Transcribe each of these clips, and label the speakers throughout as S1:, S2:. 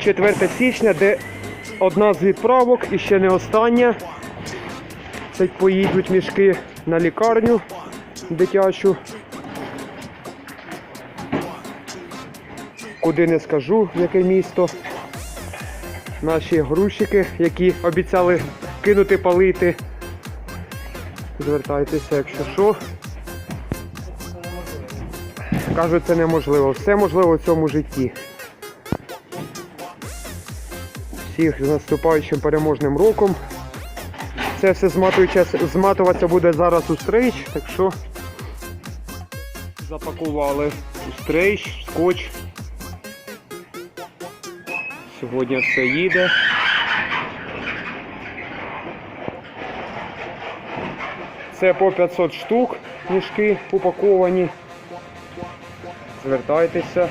S1: 4 січня, де одна з відправок і ще не остання. Це поїдуть мішки на лікарню дитячу. Куди не скажу, яке місто. Наші грузчики, які обіцяли кинути палити. Звертайтеся, якщо що. Кажуть, це неможливо. Все можливо в цьому житті. Всіх з наступаючим переможним роком. Це все зматуватися буде зараз у стрейч, так що запакували у стрейч, скотч. Сьогодні все їде. Це по 500 штук мішки упаковані. Звертайтеся.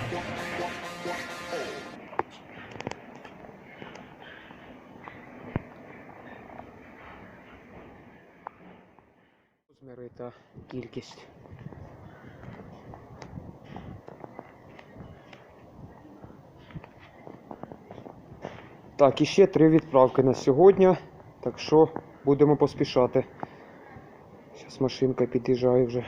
S1: Розміри та кількість. Так, і ще три відправки на сьогодні. Так що будемо поспішати. Зараз машинка під'їжджає вже.